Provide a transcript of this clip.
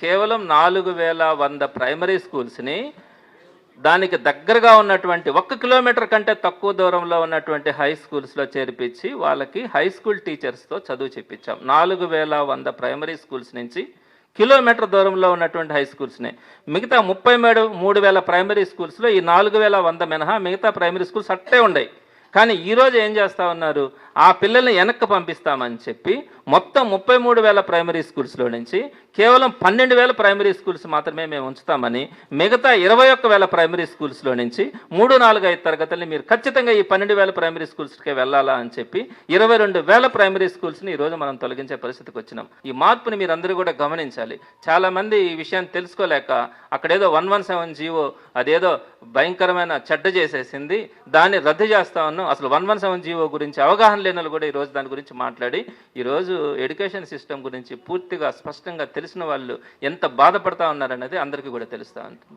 కేవలం నాలుగు వేల వంద ప్రైమరీ స్కూల్స్ని దానికి దగ్గరగా ఉన్నటువంటి ఒక్క కిలోమీటర్ కంటే తక్కువ దూరంలో ఉన్నటువంటి హై స్కూల్స్లో చేర్పించి వాళ్ళకి హై స్కూల్ టీచర్స్తో చదువు చెప్పించాం. నాలుగు వేల వంద ప్రైమరీ స్కూల్స్ నుంచి కిలోమీటర్ దూరంలో ఉన్నటువంటి హై స్కూల్స్ని. మిగతా ముప్పై మూడు మూడు వేల ప్రైమరీ స్కూల్స్లో ఈ నాలుగు వేల వంద మినహా మిగతా ప్రైమరీ స్కూల్స్ అట్టే ఉన్నాయి కానీ ఈరోజు ఏం చేస్తా ఉన్నారు? ఆ పిల్లల్ని వెనక్కి పంపిస్తామని చెప్పి మొత్తం ముప్పై మూడు వేల ప్రైమరీ స్కూల్స్లో నుంచి కేవలం పన్నెండు వేల ప్రైమరీ స్కూల్స్ మాత్రమే మేము ఉంచుతామని మిగతా ఇరవై ఒక్క వేల ప్రైమరీ స్కూల్స్లో నుంచి మూడు నాలుగు ఐదు తరగతుల్ని మీరు ఖచ్చితంగా ఈ పన్నెండు వేల ప్రైమరీ స్కూల్స్కే వెళ్ళాలా అని చెప్పి ఇరవై రెండు వేల ప్రైమరీ స్కూల్స్ని ఈరోజు మనం తొలగించే పరిస్థితికి వచ్చినాం. ఈ మార్పుని మీరు అందరూ కూడా గమనించాలి. చాలామంది ఈ విషయాన్ని తెలుసుకోలేక అక్కడేదో వన్ వన్ సెవెన్ జీవో అదేదో భయంకరమైన చెడ్డ చేసేసింది. దాన్ని రద్దు చేస్తా ఉన్నాం అసలు వన్ వన్ సెవెన్ జీవో గురించి అవగాహన లేని వాళ్ళు కూడా ఈరోజు దాని గురించి మాట్లాడి ఈరోజు ఎడ్యుకేషన్ సిస్టమ్ గురించి పూర్తిగా స్పష్టంగా తెలిసిన వాళ్ళు ఎంత బాధపడతా ఉన్నారనేది అందరికీ కూడా తెలుస్తూ ఉంటుంది.